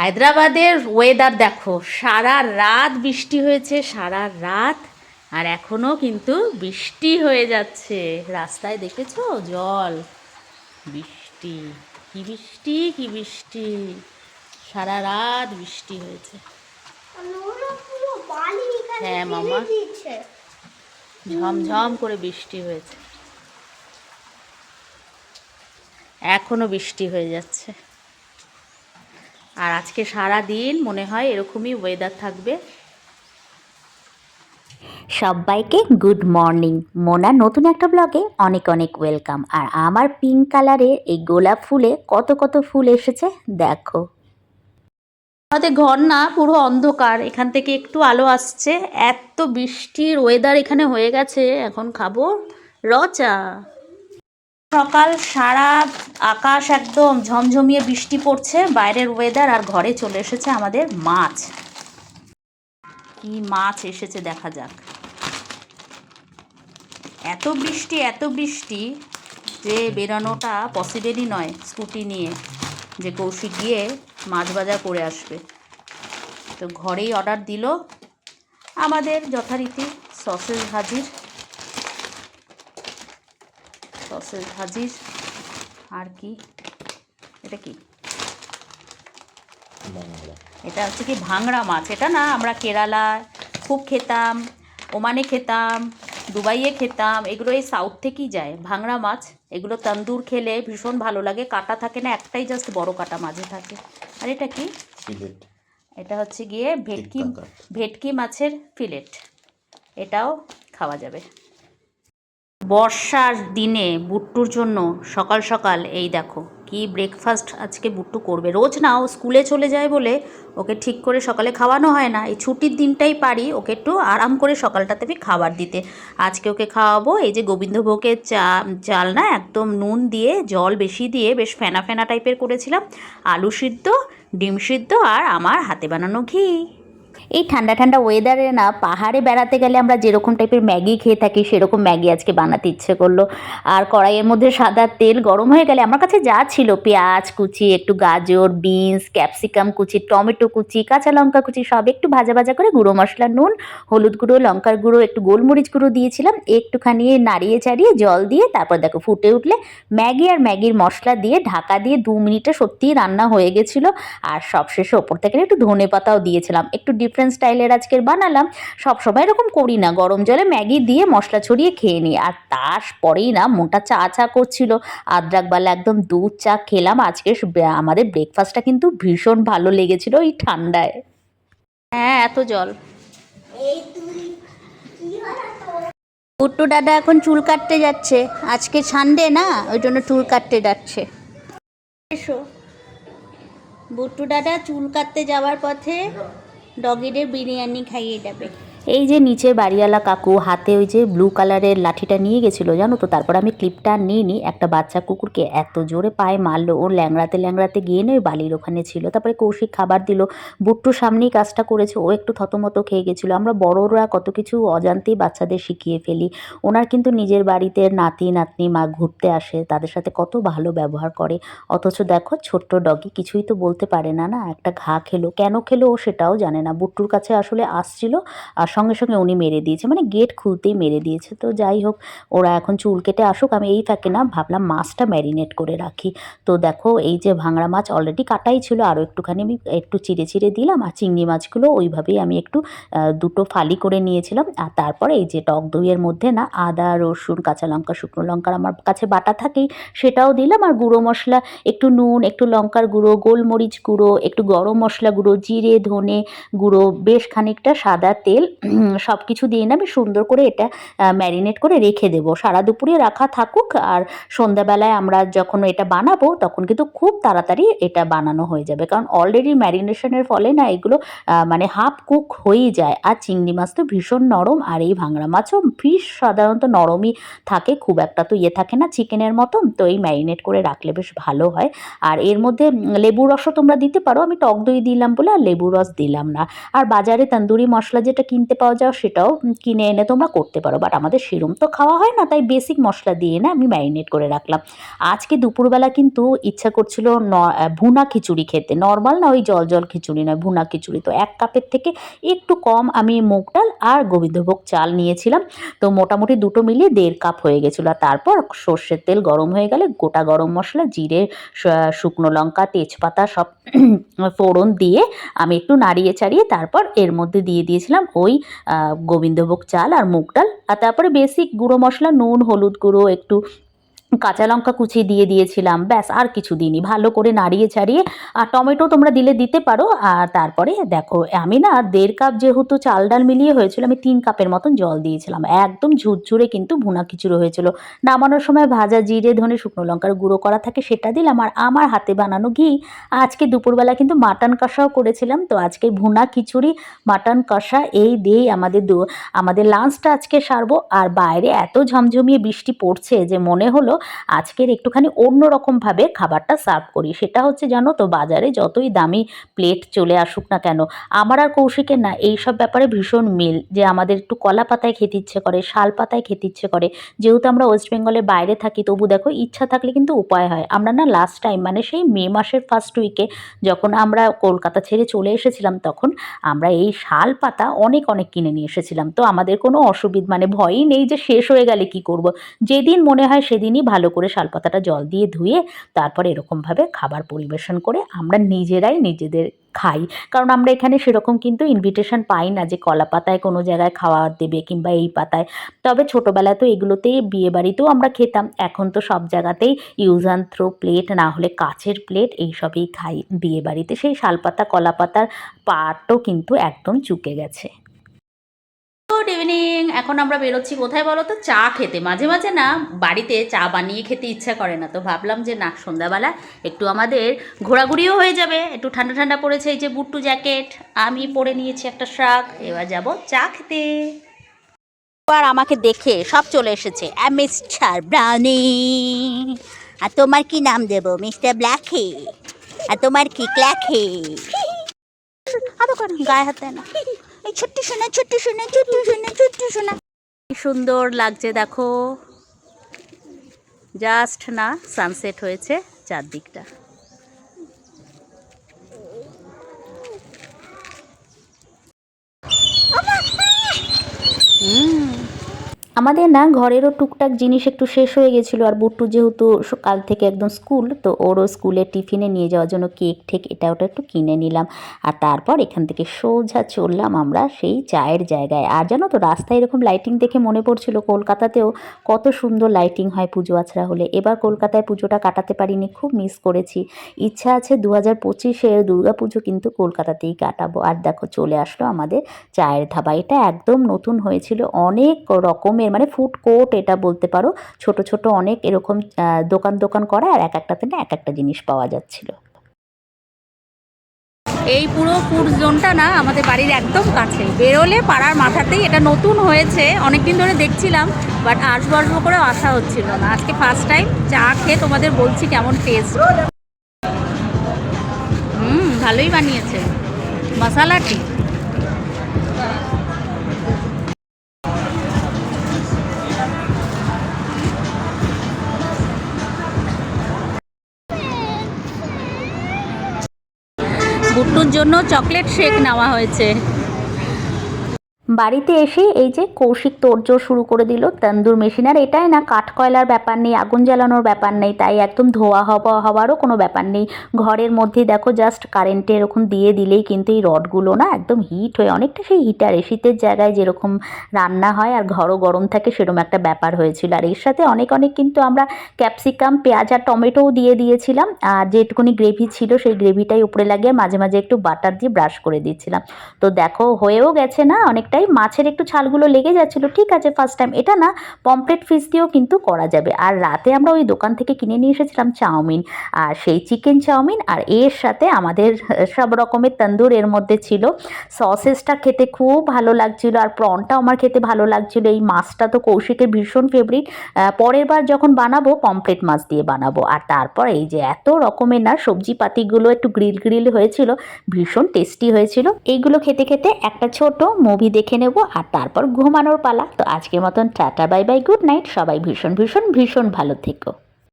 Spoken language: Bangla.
হায়দ্রাবাদের ওয়েদার দেখো সারা রাত বৃষ্টি হয়েছে সারা রাত আর এখনও কিন্তু বৃষ্টি হয়ে যাচ্ছে। রাস্তায় দেখেছ? জল। বৃষ্টি। কি বৃষ্টি কি বৃষ্টি। সারা রাত বৃষ্টি হয়েছে। হ্যাঁ, মামা। ঝমঝম করে বৃষ্টি হয়েছে। এখনও বৃষ্টি হয়ে যাচ্ছে। আর আজকে সারা দিন মনে হয় এরকমই ওয়েদার থাকবে। সবাইকে গুড মর্নিং মোনা নতুন একটা ব্লগে অনেক অনেক ওয়েলকাম আর আমার পিঙ্ক কালারের এই গোলাপ ফুলে কত কত ফুল এসেছে দেখো। আমাদের ঘর না পুরো অন্ধকার এখান থেকে একটু আলো আসছে। এত বৃষ্টির ওয়েদার এখানে হয়ে গেছে এখন খাব। রচা। সকাল, সারা আকাশ একদম ঝমঝমিয়ে বৃষ্টি পড়ছে। বাইরের ওয়েদার আর ঘরে চলে এসেছে আমাদের মাছ। কি মাছ এসেছে দেখা যাক। এত বৃষ্টি এত বৃষ্টি যে বেরানোটা পসিবেলই নয় স্কুটি নিয়ে, যে কৌশিক গিয়ে মাছ বাজার করে আসবে। তো ঘরেই অর্ডার দিল। আমাদের যথারীতি সসেজ হাজির সসেজ হাজির আর কি? এটা কি? এটা হচ্ছে কি ভাংড়া মাছ। এটা না আমরা কেরালায় খুব খেতাম ওমানে খেতাম দুবাইয়ে খেতাম এগুলো এই সাউথ থেকেই যায়। ভাংড়া মাছ এগুলো তন্দুর খেলে ভীষণ ভালো লাগে। কাটা থাকে না একটাই জাস্ট বড় কাটা মাঝে থাকে। আর এটা কি? এটা হচ্ছে গিয়ে ভেটকি ভেটকি মাছের ফিলেট এটাও খাওয়া যাবে। বর্ষার দিনে বুট্টুর জন্য সকাল সকাল এই দেখো, কি ব্রেকফাস্ট আজকে বুট্টু করবে। রোজ না, ও স্কুলে চলে যায় বলে ওকে ঠিক করে সকালে খাওয়ানো হয় না। এই ছুটির দিনটাই পারি ওকে একটু আরাম করে সকালটাতে আমি খাবার দিতে। আজকে ওকে খাওয়াবো, এই যে গোবিন্দভোগের চা, চাল না, একদম নুন দিয়ে, জল বেশি দিয়ে বেশ ফেনা ফেনা টাইপের করেছিলাম। আলু সিদ্ধ, ডিম সিদ্ধ আর আমার হাতে বানানো ঘি। এই ঠান্ডা ঠান্ডা ওয়েদারে না পাহাড়ে বেড়াতে গেলে আমরা যেরকম টাইপের ম্যাগি খেয়ে থাকি, সেরকম ম্যাগি আজকে বানাতে ইচ্ছে করল। আর কড়াইয়ের মধ্যে সাদা তেল গরম হয়ে গেলে আমার কাছে যা ছিল, পেঁয়াজ কুচি, একটু গাজর বিনস ক্যাপসিকাম কুচি, টমেটো কুচি, কাঁচা লঙ্কা কুচি, সব একটু ভাজা ভাজা করে গুঁড়ো মশলা, নুন, হলুদ গুঁড়ো, লঙ্কার গুঁড়ো, একটু গোলমরিচ গুঁড়ো দিয়েছিলাম। একটুখানি নাড়িয়ে চাড়িয়ে জল দিয়ে তারপর দেখো ফুটে উঠলে ম্যাগি আর ম্যাগির মশলা দিয়ে ঢাকা দিয়ে দু মিনিটে সত্যিই রান্না হয়ে গেছিল। আর সবশেষে ওপর থেকে একটু ধনে পাতাও দিয়েছিলাম। একটু ডিফারেন্ট স্টাইলের আজকের বানালাম। সবসময় এরকম করি না। গরম জলে ম্যাগি দিয়ে মশলা ছড়িয়ে খেয়ে নিই। আর তারপরেই না মনটা চা চা করছিল। আদ্রাকবালা একদম দুধ চা খেলাম। আজকে আমাদের ব্রেকফাস্টটা কিন্তু ভীষণ ভালো লেগেছিল এই ঠান্ডায়। হ্যাঁ এত জল। এই তুই কি হলো তোর? পুট্টু দাদা এখন চুল কাটতে যাচ্ছে। আজকে সানডে না ওই জন্য চুল কাটতে যাচ্ছে। এসো। বুট্টু দাদা চুল কাটতে যাওয়ার পথে ডগিদের বিরিয়ানি খাইয়ে যাবে। এই যে নিচে বাড়িওয়ালা কাকু, হাতে ওই যে ব্লু কালারের লাঠিটা নিয়ে গেছিল, জানো তো? তারপর আমি ক্লিপটা নিয়ে নিই একটা বাচ্চা কুকুরকে এত জোরে পায়ে মারলো ও ল্যাংড়াতে ল্যাংড়াতে গিয়ে না ওই বালির ওখানে ছিল। তারপরে কৌশিক খাবার দিল বুট্টুর সামনেই কাজটা করেছে, ও একটু থতমত খেয়ে গেছিল। আমরা বড়রা কত কিছু অজান্তেই বাচ্চাদের শিখিয়ে ফেলি। ওনার কিন্তু নিজের বাড়িতে নাতি, নাতনি, মা ঘুরতে আসে, তাদের সাথে কত ভালো ব্যবহার করে। অথচ দেখো, ছোট্ট ডগি কিছুই তো বলতে পারে না না? একটা ঘা খেলো, কেন খেলো ও সেটাও জানে না। বুট্টুর কাছে আসলে আসছিল, আর সঙ্গে সঙ্গে উনি মেরে দিয়েছে মানে গেট খুলতেই মেরে দিয়েছে। তো যাই হোক, ওরা এখন চুল কেটে আসুক, আমি এই ফাঁকে না ভাবলাম মাছটা ম্যারিনেট করে রাখি। তো দেখো, এই যে ভাঙড়া মাছ অলরেডি কাটাই ছিল আরও একটুখানি আমি একটু চিড়ে চিড়ে দিলাম, আর চিংড়ি মাছগুলো ওইভাবেই আমি একটু দুটো ফালি করে নিয়েছিলাম। আর তারপরে এই যে টক দইয়ের মধ্যে না আদা, রসুন, কাঁচা লঙ্কা, শুকনো লঙ্কার আমার কাছে বাটা থাকেই, সেটাও দিলাম। আর গুঁড়ো মশলা, একটু নুন, একটু লঙ্কার গুঁড়ো, গোলমরিচ গুঁড়ো, একটু গরম মশলা গুঁড়ো, জিরে, ধনে গুঁড়ো, বেশ খানিকটা সাদা তেল সব কিছু দিয়ে না আমি সুন্দর করে এটা ম্যারিনেট করে রেখে দেবো। সারা দুপুরে রাখা থাকুক আর সন্ধ্যাবেলায় আমরা যখন এটা বানাবো তখন কিন্তু খুব তাড়াতাড়ি এটা বানানো হয়ে যাবে। কারণ অলরেডি ম্যারিনেশনের ফলে না এগুলো মানে হাফ কুক হয়েই যায়। আর চিংড়ি মাছ তো ভীষণ নরম আর এই ভাঙড়া মাছও ফিশ সাধারণত নরমই থাকে খুব একটা তো ইয়ে থাকে না চিকেনের মতন। তো এই ম্যারিনেট করে রাখলে বেশ ভালো হয়। আর এর মধ্যে লেবুর রসও তোমরা দিতে পারো। আমি টক দই দিলাম বলে আর লেবুর রস দিলাম না। আর বাজারে তন্দুরি মশলা যেটা কিনতে কিনতে পাওয়া যাও সেটাও কিনে এনে তোমরা করতে পারো। বাট আমাদের সেরম তো খাওয়া হয় না, তাই বেসিক মশলা দিয়ে না আমি ম্যারিনেট করে রাখলাম। আজকে দুপুরবেলা কিন্তু ইচ্ছা করছিল ভুনা খিচুড়ি খেতে। নর্মাল না ওই জল জল খিচুড়ি নয়, ভুনা খিচুড়ি। তো এক কাপের থেকে একটু কম আমি মুগ ডাল আর গোবিন্দভোগ চাল নিয়েছিলাম। তো মোটামুটি দুটো মিলিয়ে দেড় কাপ হয়ে গেছিল। আর তারপর সর্ষের তেল গরম হয়ে গেলে গোটা গরম মশলা, জিরে শুকনো লঙ্কা, তেজপাতা সব ফোড়ন দিয়ে আমি একটু নাড়িয়ে চাড়িয়ে তারপর এর মধ্যে দিয়ে দিয়েছিলাম ওই গোবিন্দভোগ চাল আর মুগ ডাল। আর তারপরে বেসিক গুঁড়ো মশলা নুন হলুদ গুঁড়ো একটু কাঁচা লঙ্কা কুচি দিয়ে দিয়েছিলাম, ব্যাস আর কিছু দিনই ভালো করে নাড়িয়ে ছাড়িয়ে আর টমেটো তোমরা দিলে দিতে পারো, আর তারপরে দেখো, আমি না দেড় কাপ যেহেতু চাল ডাল মিলিয়ে হয়েছিল, আমি তিন কাপের মতন জল দিয়েছিলাম। একদম ঝুরঝুরে কিন্তু ভুনা খিচুড়ো হয়েছিল। নামানোর সময় ভাজা জিরে, ধনে শুকনো লঙ্কার গুঁড়ো করা থাকে, সেটা দিলাম, আর আমার হাতে বানানো ঘি। আজকে দুপুরবেলা কিন্তু মাটন কষাও করেছিলাম, তো আজকে ভুনা খিচুড়ি, মাটন কষা, এই দিয়েই আমাদের আমাদের লাঞ্চটা আজকে সারবো। আর বাইরে এত ঝমঝমিয়ে বৃষ্টি পড়ছে যে মনে হলো আজকের একটুখানি অন্যরকমভাবে খাবারটা সার্ভ করি। সেটা হচ্ছে, জানো তো, বাজারে যতই দামি প্লেট চলে আসুক না কেন, আমার আর কৌশিকের না এই সব ব্যাপারে ভীষণ মিল যে আমাদের একটু কলা পাতায় খেতে ইচ্ছে করে, শাল পাতায় খেতে ইচ্ছে করে। যেহেতু আমরা ওয়েস্ট বেঙ্গলের বাইরে থাকি, তবু দেখো, ইচ্ছা থাকলে কিন্তু উপায় হয়। আমরা না লাস্ট টাইম মানে সেই মে মাসের ফার্স্ট উইকে যখন আমরা কলকাতা ছেড়ে চলে এসেছিলাম, তখন আমরা এই শাল পাতা অনেক অনেক কিনে নিয়ে এসেছিলাম। তো আমাদের কোনো অসুবিধা মানে ভয়ই নেই যে শেষ হয়ে গেলে কি করব। যেদিন মনে হয় সেদিনই ভালো করে শালপাতাটা জল দিয়ে ধুয়ে তারপর এরকমভাবে খাবার পরিবেশন করে আমরা নিজেরাই নিজেদের খাই। কারণ আমরা এখানে সেরকম কিন্তু ইনভিটেশন পাই না যে কলা পাতায় কোনো জায়গায় খাওয়া দেবে কিংবা এই পাতায়। তবে ছোটোবেলায় তো এগুলোতেই বিয়ে বাড়িতেও আমরা খেতাম। এখন তো সব জায়গাতেই ইউজ অ্যান্ড থ্রো প্লেট, না হলে কাচের প্লেট এইসবই খাই। বিয়ে বাড়িতে সেই শালপাতা কলা পাতার পাটও কিন্তু একদম চুকে গেছে। এখন আমরা বেরোচ্ছি কোথায় বলো তো? চা খেতে। মাঝে মাঝে না বাড়িতে চা বানিয়ে খেতে ইচ্ছা করে না। তো ভাবলাম যে না সন্ধ্যাবেলা একটু আমাদের ঘোরাঘুরিও হয়ে যাবে। একটু ঠান্ডা ঠান্ডা পড়েছে এই যে বুট্টু জ্যাকেট। আমি পরে নিয়েছি একটা শাক। এবার যাব চা খেতে। আর আমাকে দেখে সব চলে এসেছে। Mister brownie. আর তোমার কি নাম দেব মিস্টার ব্ল্যাকি? আর তোমার কি ক্ল্যাকি? আরও গায়ে হাত না। এই ছোট্ট সোনা ছোট্ট সোনা ছোট্ট সোনা ছোট্ট সোনা সুন্দর লাগছে, দেখো। জাস্ট না সানসেট হয়েছে চারদিকটা। হুম। আমাদের না ঘরেরও টুকটাক জিনিস একটু শেষ হয়ে গেছিল আর বুট্টু যেহেতু কাল থেকে একদম স্কুল, তো ওরও স্কুলে টিফিনে নিয়ে যাওয়ার জন্য কেক ঠেক এটা ওটা একটু কিনে নিলাম। আর তারপর এখান থেকে সোজা চললাম আমরা সেই চায়ের জায়গায়। আর জানো তো রাস্তায় এরকম লাইটিং দেখে মনে পড়ছিল কলকাতাতেও কত সুন্দর লাইটিং হয় পুজো আছড়া হলে। এবার কলকাতায় পুজোটা কাটাতে পারিনি, খুব মিস করেছি। ইচ্ছা আছে দু হাজার পঁচিশের পুজো কিন্তু কলকাতাতেই কাটাবো। আর দেখো চলে আসলো আমাদের চায়ের ধাবা। এটা একদম নতুন হয়েছিল, অনেক রকমের মানে ফুড কোর্ট এটা বলতে পারো। ছোট ছোট অনেক এরকম দোকান দোকান করা আর এক একটাতে না এক একটা জিনিস পাওয়া যাচ্ছিল। এই পুরো ফুড জোনটা না আমাদের বাড়ির একদম কাছে। বেরোলে পাড়ার মাথাতেই এটা নতুন হয়েছে অনেক দিন ধরে দেখছিলাম বাট আসব আসব করে আসা হচ্ছিল না। আজকে ফার্স্ট টাইম চা খেয়ে তোমাদের বলছি কেমন টেস্ট হুম, ভালোই বানিয়েছে। মশালা ঠিক বুট্টুর জন্য চকলেট শেক নেওয়া হয়েছে। বাড়িতে এসে এই যে কৌশিক তোড়জোড় শুরু করে দিল, তন্দুর মেশিন। আর এটাই না কাঠ কয়লার ব্যাপার নেই, আগুন জ্বালানোর ব্যাপার নেই, তাই একদম ধোয়া হওয়া, হওয়ারও কোনো ব্যাপার নেই। ঘরের মধ্যে দেখো জাস্ট কারেন্টে এরকম দিয়ে দিলেই কিন্তু এই রডগুলো না একদম হিট হয়ে, অনেকটা সেই হিটারে শীতের জায়গায় যেরকম রান্না হয় আর ঘরও গরম থাকে, সেরকম একটা ব্যাপার হয়েছিল। আর এর সাথে অনেক অনেক কিন্তু আমরা ক্যাপসিকাম পেঁয়াজ আর টমেটোও দিয়ে দিয়েছিলাম। আর যেটুকুনি গ্রেভি ছিল, সেই গ্রেভিটাই উপরে লাগিয়ে মাঝে মাঝে একটু বাটার দিয়ে ব্রাশ করে দিচ্ছিলাম তো দেখো, হয়েও গেছে না অনেকটাই মাছের একটু ছালগুলো লেগে যাচ্ছিল, ঠিক আছে ফার্স্ট টাইম এটা না পমপ্লেট ফিশ দিয়েও কিন্তু করা যাবে। আর রাতে আমরা ওই দোকান থেকে কিনে নিয়ে এসেছিলাম চাউমিন। আর সেই চিকেন চাউমিন, আর এর সাথে আমাদের সব রকমের তন্দুর এর মধ্যে ছিল। সসেসটা খেতে খুব ভালো লাগছিল, আর প্রনটাও আমার খেতে ভালো লাগছিল। এই মাছটা তো কৌশিকের ভীষণ ফেভারিট পরের বার যখন বানাবো পমপ্লেট মাছ দিয়ে বানাবো। আর তারপর এই যে এত রকমের না সবজি পাতিগুলো একটু গ্রিল গ্রিল হয়েছিল, ভীষণ টেস্টি হয়েছিল। এইগুলো খেতে খেতে একটা ছোট মুভি দেখে দেখে নেব আর তারপর ঘুমানোর পালা। তো আজকের মতন tata, bye bye, good night. সবাই ভীষণ ভীষণ ভীষণ ভালো থেকো।